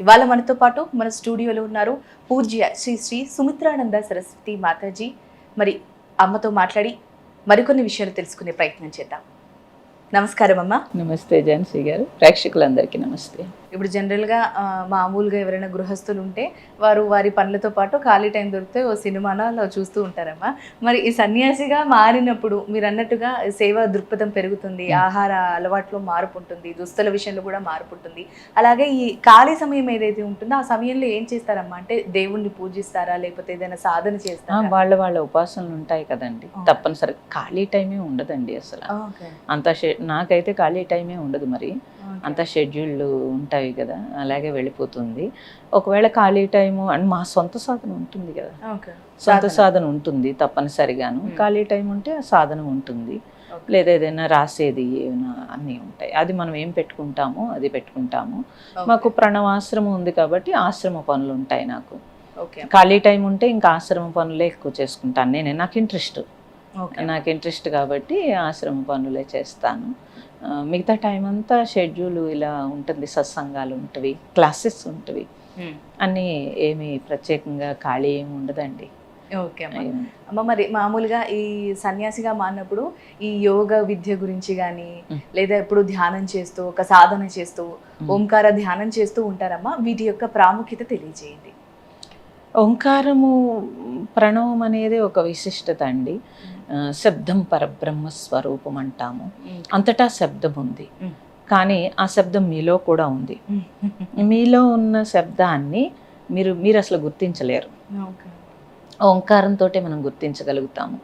ఇవాళ మనతో పాటు మన స్టూడియోలో ఉన్నారు పూజ్య శ్రీ శ్రీ సుమిత్రానంద సరస్వతి మాతాజీ. మరి అమ్మతో మాట్లాడి మరికొన్ని విషయాలు తెలుసుకునే ప్రయత్నం చేద్దాం. నమస్కారం అమ్మ. నమస్తే జాన్సీ గారు. ప్రేక్షకులందరికీ నమస్తే. ఇప్పుడు జనరల్గా మామూలుగా ఎవరైనా గృహస్థులు ఉంటే వారు వారి పనులతో పాటు ఖాళీ టైం దొరికితే ఓ సినిమానో అలా చూస్తూ ఉంటారమ్మా. మరి ఈ సన్యాసిగా మారినప్పుడు మీరు అన్నట్టుగా సేవా దృక్పథం పెరుగుతుంది ఆహార అలవాట్లో మార్పు ఉంటుంది దుస్తుల విషయంలో కూడా మార్పు ఉంటుంది అలాగే ఈ ఖాళీ సమయం ఏదైతే ఉంటుందో ఆ సమయంలో ఏం చేస్తారమ్మా? అంటే దేవుణ్ణి పూజిస్తారా? లేకపోతే ఏదైనా సాధన చేస్తారా? వాళ్ళ వాళ్ళ ఉపాసనలు ఉంటాయి కదండి. తప్పనిసరి ఖాళీ టైమే ఉండదండి అసలు. అంత నాకైతే ఖాళీ టైమే ఉండదు మరి. అంత షెడ్యూల్డ్ ఉంటాయి కదా అలాగే వెళ్ళిపోతుంది. ఒకవేళ ఖాళీ టైము అండ్ మా సొంత సాధన ఉంటుంది కదా. సొంత సాధన. ఉంటుంది తప్పనిసరిగాను. Hmm. ఖాళీ టైం ఉంటే ఆ సాధన ఉంటుంది. లేదా ఏదైనా రాసేది ఏమైనా అన్నీ ఉంటాయి. అది మనం ఏం పెట్టుకుంటామో అది పెట్టుకుంటాము. మాకు ప్రణవాశ్రమం ఉంది కాబట్టి ఆశ్రమ పనులు ఉంటాయి నాకు. ఖాళీ టైం ఉంటే ఇంకా ఆశ్రమ పనులే ఎక్కువ చేసుకుంటాను. నేనే నాకు ఇంట్రెస్ట్. నాకు ఇంట్రెస్ట్ కాబట్టి ఆశ్రమ పనులే చేస్తాను. మిగతా టైం అంతా షెడ్యూల్ ఇలా ఉంటుంది సత్సంగాలు ఉంటవి క్లాసెస్ ఉంటవి. అన్నీ ఏమి ప్రత్యేకంగా ఖాళీ ఏమి ఉండదండి. ఓకే అమ్మా. అమ్మ మరి మామూలుగా ఈ సన్యాసిగా మారినప్పుడు ఈ యోగ విద్య గురించి కానీ. లేదా ఎప్పుడు ధ్యానం చేస్తూ ఒక సాధన చేస్తూ. ఓంకార ధ్యానం చేస్తూ ఉంటారమ్మా. వీటి యొక్క ప్రాముఖ్యత తెలియజేయండి. ఓంకారము ప్రణవం అనేది ఒక విశిష్టత అండి. శబ్దం పరబ్రహ్మ స్వరూపం అంటాము అంతటా శబ్దం ఉంది. కానీ ఆ శబ్దం మీలో కూడా ఉంది. మీలో ఉన్న శబ్దాన్ని మీరు మీరు అసలు గుర్తించలేరు. ఓకే. ఓంకారంతో మనం గుర్తించగలుగుతాము.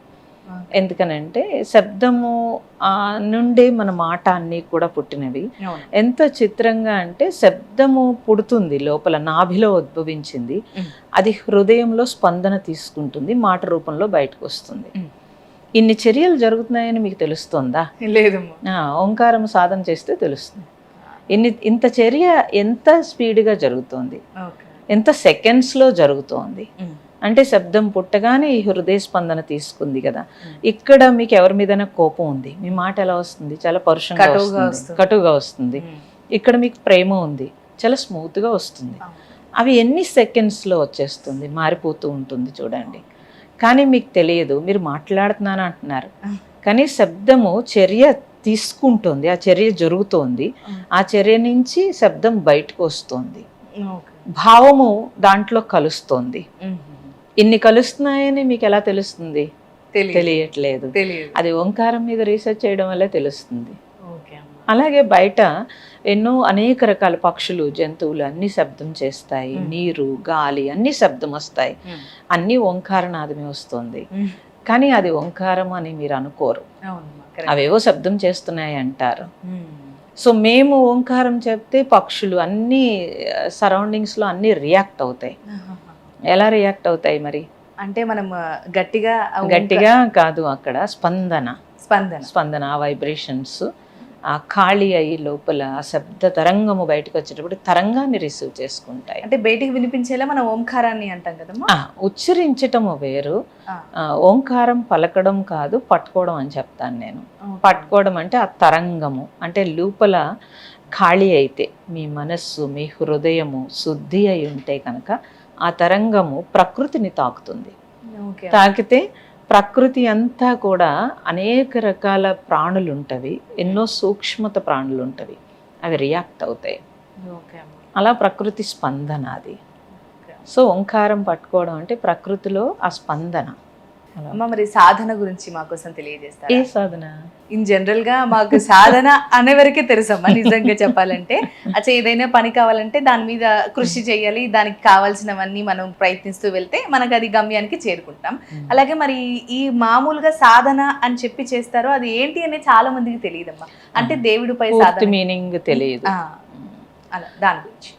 ఎందుకనంటే శబ్దము ఆ నుండే మన మాట అన్నీ కూడా పుట్టినవి. ఎంత చిత్రంగా అంటే శబ్దము పుడుతుంది లోపల నాభిలో ఉద్భవించింది. అది హృదయంలో స్పందన తీసుకుంటుంది మాట రూపంలో బయటకు వస్తుంది. ఇన్ని చర్యలు జరుగుతున్నాయని మీకు తెలుస్తుందా? ఆ, ఓంకారం సాధన చేస్తే తెలుస్తుంది. ఇన్ని ఇంత చర్య ఎంత స్పీడ్గా జరుగుతోంది? ఎంత సెకండ్స్లో జరుగుతోంది. అంటే శబ్దం పుట్టగానే ఈ హృదయ స్పందన తీసుకుంది కదా. ఇక్కడ మీకు ఎవరి మీదైనా కోపం ఉంది? మీ మాట ఎలా వస్తుంది? చాలా పరుషంగా కటువుగా వస్తుంది. వస్తుంది. కటుగా వస్తుంది. ఇక్కడ మీకు ప్రేమ ఉంది. చాలా స్మూత్గా వస్తుంది. అవి ఎన్ని సెకండ్స్లో వచ్చేస్తుంది? మారిపోతూ ఉంటుంది చూడండి. కానీ మీకు తెలియదు మీరు మాట్లాడుతున్నాను అంటున్నారు. కానీ శబ్దము చర్య తీసుకుంటుంది ఆ చర్య జరుగుతోంది. ఆ. చర్య నుంచి శబ్దం బయటకు వస్తుంది భావము దాంట్లో కలుస్తోంది. ఇన్ని కలుస్తున్నాయని మీకు ఎలా తెలుస్తుంది? తెలియట్లేదు. అది ఓంకారం మీద రీసెర్చ్ చేయడం వల్లే తెలుస్తుంది. అలాగే బయట ఎన్నో అనేక రకాల పక్షులు జంతువులు అన్ని శబ్దం చేస్తాయి. నీరు గాలి అన్ని శబ్దం వస్తాయి. అన్ని ఓంకారనాదమే వస్తుంది. కానీ అది ఓంకారం అని మీరు అనుకోరు. అవేవో శబ్దం చేస్తున్నాయి అంటారు. సో మేము ఓంకారం చెప్తే పక్షులు అన్ని సరౌండింగ్స్లో అన్ని రియాక్ట్ అవుతాయి. ఎలా రియాక్ట్ అవుతాయి మరి? అంటే మనం గట్టిగా గట్టిగా కాదు అక్కడ స్పందన. స్పందన. స్పందన వైబ్రేషన్స్. ఆ ఖాళీ అయ్యి లోపల ఆ శబ్ద తరంగము బయటకు వచ్చేటప్పుడు తరంగాన్ని రిసీవ్ చేసుకుంటాయి. అంటే బయటికి వినిపించేలా మనం ఓంకారాన్ని అంటాం కదమ్మా? ఆ, ఉచ్చరించటము వేరు. ఓంకారం పలకడం కాదు పట్టుకోవడం అని చెప్తాను నేను. పట్టుకోవడం అంటే ఆ తరంగము. అంటే లోపల ఖాళీ అయితే మీ మనస్సు మీ హృదయము శుద్ధి అయి ఉంటే కనుక ఆ తరంగము ప్రకృతిని తాకుతుంది. తాకితే ప్రకృతి అంతా కూడా అనేక రకాల ప్రాణులు ఉంటవి ఎన్నో సూక్ష్మత ప్రాణులు ఉంటవి అవి రియాక్ట్ అవుతాయి. అలా ప్రకృతి స్పందన అది. సో ఓంకారం పట్టుకోవడం అంటే ప్రకృతిలో ఆ స్పందన. అమ్మ మరి సాధన గురించి మా కోసం ఏ తెలియజేస్తారా సాధన? ఇన్ జనరల్గా మాకు సాధన అనే వరకే తెలుసమ్మా నిజంగా చెప్పాలంటే. అచ్చా ఏదైనా పని కావాలంటే దాని మీద కృషి చేయాలి దానికి కావాల్సినవన్నీ మనం ప్రయత్నిస్తూ వెళ్తే మనకు అది గమ్యానికి చేరుకుంటాం. అలాగే మరి ఈ మామూలుగా సాధన అని చెప్పి చేస్తారో అది ఏంటి అనేది చాలా మందికి తెలియదమ్మా. అంటే దేవుడిపై పూర్తి సాధన. మీనింగ్ తెలియదు. అలా దాని గురించి.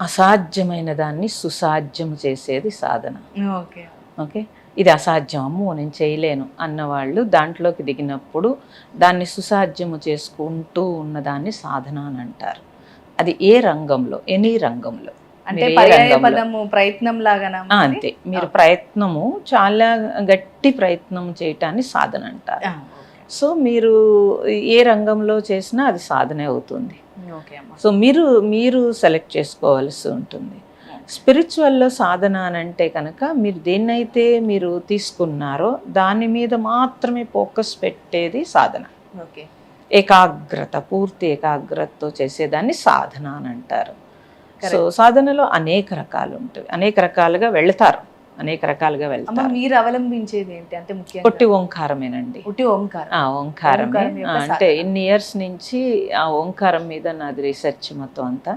అసాధ్యమైన దాన్ని సుసాధ్యం చేసేది సాధన. ఓకే. ఓకే? ఇది అసాధ్యం అమ్మో నేను చేయలేను అన్నవాళ్ళు దాంట్లోకి దిగినప్పుడు దాన్ని సుసాధ్యము చేసుకుంటూ ఉన్నదాన్ని సాధన అని అంటారు. అది ఏ రంగంలో? ఎనీ రంగంలో. అంతే. మీరు ప్రయత్నము చాలా గట్టి ప్రయత్నం చేయటాన్ని సాధన అంటారు. సో మీరు ఏ రంగంలో చేసినా అది సాధనే అవుతుంది. సో మీరు మీరు సెలెక్ట్ చేసుకోవాల్సి ఉంటుంది. స్పిరిచువల్లో సాధన అని అంటే కనుక మీరు దేన్నైతే మీరు తీసుకున్నారో దాని మీద మాత్రమే ఫోకస్ పెట్టేది సాధన. ఓకే. ఏకాగ్రత పూర్తి ఏకాగ్రతతో చేసేదాన్ని సాధన అని అంటారు. సో సాధనలో అనేక రకాలు ఉంటాయి. అనేక రకాలుగా వెళ్తారు. అనేక రకాలుగా వెళ్తారు. మీరు అవలంబించేది ఏంటి? అంటే ముఖ్యంగా? పొట్టి ఓంకారమేనండి. ఉట్టి ఓంకారం. ఓంకారం అంటే. ఇన్ని ఇయర్స్ నుంచి ఆ ఓంకారం మీద నాది రీసెర్చ్ మొత్తం అంతా.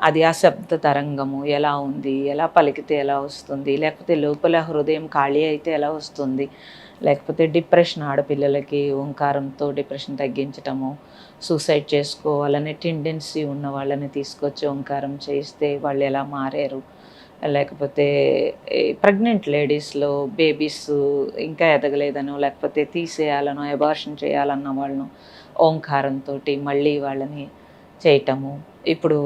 అది ఆ శబ్ద తరంగము ఎలా ఉంది? ఎలా పలికితే ఎలా వస్తుంది? లేకపోతే లోపల హృదయం ఖాళీ అయితే ఎలా వస్తుంది? లేకపోతే డిప్రెషన్ ఆడపిల్లలకి ఓంకారంతో డిప్రెషన్ తగ్గించటము సూసైడ్ చేసుకోవాలనే టెండెన్సీ ఉన్న వాళ్ళని తీసుకొచ్చి ఓంకారం చేస్తే వాళ్ళు ఎలా మారారు? లేకపోతే ప్రెగ్నెంట్ లేడీస్లో బేబీస్ ఇంకా ఎదగలేదనో లేకపోతే తీసేయాలనో అబార్షన్ చేయాలన్న వాళ్ళను ఓంకారంతో మళ్ళీ వాళ్ళని చేయటము ఇప్పుడు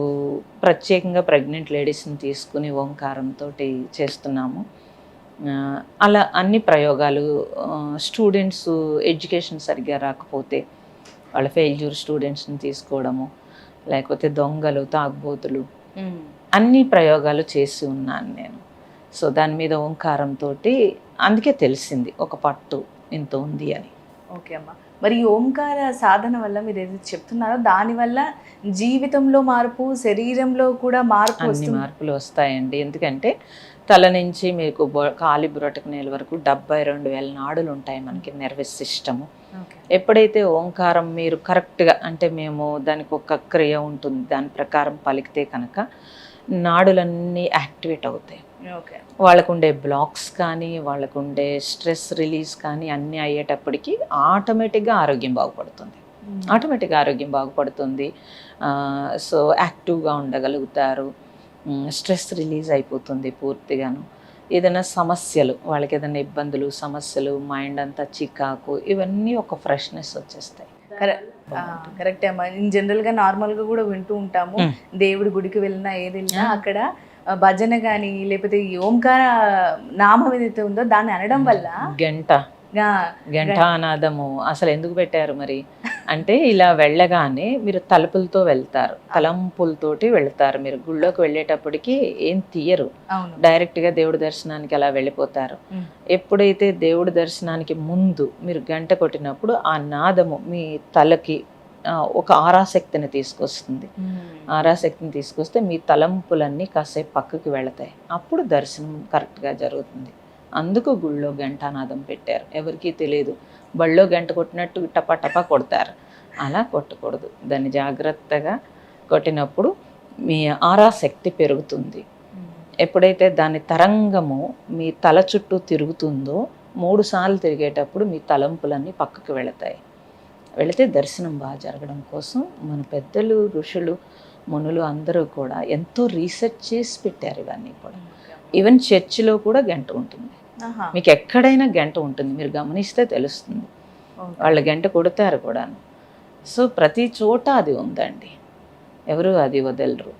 ప్రత్యేకంగా ప్రెగ్నెంట్ లేడీస్ని తీసుకుని ఓంకారంతో చేస్తున్నాము. అలా అన్ని ప్రయోగాలు స్టూడెంట్స్ ఎడ్యుకేషన్ సరిగ్గా రాకపోతే వాళ్ళ ఫెయిల్యూర్ స్టూడెంట్స్ని తీసుకోవడము లేకపోతే దొంగలు తాగుబోతులు. అన్ని ప్రయోగాలు చేసి ఉన్నాను నేను. సో దాని మీద ఓంకారంతో అందుకే తెలిసింది ఒక పట్టు ఇంత ఉంది అని. ఓకే అమ్మ. మరి ఈ ఓంకార సాధన వల్ల మీరు ఏదైతే చెప్తున్నారో దాని వల్ల జీవితంలో మార్పు శరీరంలో కూడా మార్పు అన్ని మార్పులు వస్తాయండి. ఎందుకంటే తల నుంచి మీకు కాలి బురటకు నేల వరకు డెబ్బై రెండు వేల నాడులు ఉంటాయి మనకి నర్వస్ సిస్టము ఎప్పుడైతే ఓంకారం మీరు కరెక్ట్గా అంటే మేము దానికి ఒక క్రియ ఉంటుంది దాని ప్రకారం పలికితే కనుక నాడులన్నీ యాక్టివేట్ అవుతాయి. వాళ్ళకు ఉండే బ్లాక్స్ కానీ వాళ్ళకు ఉండే స్ట్రెస్ రిలీజ్ కానీ అన్నీ అయ్యేటప్పటికి ఆటోమేటిక్గా ఆరోగ్యం బాగుపడుతుంది. ఆటోమేటిక్గా ఆరోగ్యం బాగుపడుతుంది. సో యాక్టివ్గా ఉండగలుగుతారు. స్ట్రెస్ రిలీజ్ అయిపోతుంది పూర్తిగాను. ఏదైనా సమస్యలు వాళ్ళకి ఏదైనా ఇబ్బందులు సమస్యలు మైండ్ అంతా చికాకు ఇవన్నీ ఒక ఫ్రెష్నెస్ వచ్చేస్తాయి. కరెక్టే అమ్మా. ఇన్ జనరల్గా నార్మల్గా కూడా వింటూ ఉంటాము. దేవుడి గుడికి వెళ్ళినా ఏది వెళ్ళినా. అక్కడ భజన కానీ లేకపోతే ఈ ఓంకార నామం ఏదైతే ఉందో దాన్ని అనడం వల్ల గంట. ఆ, గంటానాదము అసలు ఎందుకు పెట్టారు మరి? అంటే ఇలా వెళ్ళగానే మీరు తలుపులతో వెళ్తారు. తలంపులతోటి వెళ్తారు మీరు. గుళ్ళోకి వెళ్ళేటప్పటికి ఏం తీయరు. అవును. డైరెక్ట్గా దేవుడి దర్శనానికి అలా వెళ్ళిపోతారు. ఎప్పుడైతే దేవుడి దర్శనానికి ముందు మీరు గంట కొట్టినప్పుడు ఆ నాదము మీ తలకి ఒక ఆరాశక్తిని తీసుకొస్తుంది. ఆరాశక్తిని తీసుకొస్తే మీ తలంపులన్నీ కాసేపు పక్కకి వెళతాయి. అప్పుడు దర్శనం కరెక్ట్గా జరుగుతుంది. అందుకు గుళ్ళో గంటానాదం పెట్టారు. ఎవరికీ తెలియదు బళ్ళో గంట కొట్టినట్టు టపా టపా కొడతారు. అలా కొట్టకూడదు. దాన్ని జాగ్రత్తగా కొట్టినప్పుడు మీ ఆరాశక్తి పెరుగుతుంది. ఎప్పుడైతే దాని తరంగము మీ తల చుట్టూ తిరుగుతుందో మూడు సార్లు తిరిగేటప్పుడు మీ తలంపులన్నీ పక్కకు వెళతాయి. వెళితే దర్శనం బాగా జరగడం కోసం మన పెద్దలు ఋషులు మునులు అందరూ కూడా ఎంతో రీసెర్చ్ చేసి పెట్టారు ఇవన్నీ కూడా. ఈవెన్ చర్చిలో కూడా గంట ఉంటుంది. మీకు ఎక్కడైనా గంట ఉంటుంది. మీరు గమనిస్తే తెలుస్తుంది. వాళ్ళ గంట కొడతారు కూడాను. సో ప్రతి చోట అది ఉందండి. ఎవరు అది వదలరు.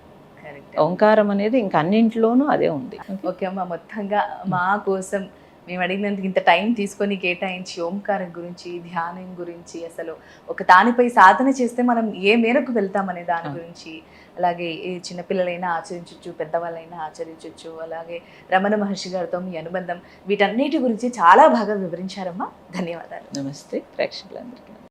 ఓంకారం అనేది ఇంక అన్నింట్లోనూ అదే ఉంది. ఓకే అమ్మ మొత్తంగా మా కోసం మేము అడిగినందుకు ఇంత టైం తీసుకొని కేటాయించి ఓంకారం గురించి ధ్యానం గురించి అసలు ఒక దానిపై సాధన చేస్తే మనం ఏ మేరకు వెళ్తామనే దాని. గురించి అలాగే చిన్నపిల్లలైనా ఆచరించవచ్చు పెద్దవాళ్ళైనా ఆచరించవచ్చు అలాగే రమణ మహర్షి గారితో మీ అనుబంధం వీటన్నిటి గురించి చాలా బాగా వివరించారమ్మా. ధన్యవాదాలు. నమస్తే. ప్రేక్షకులందరికీ.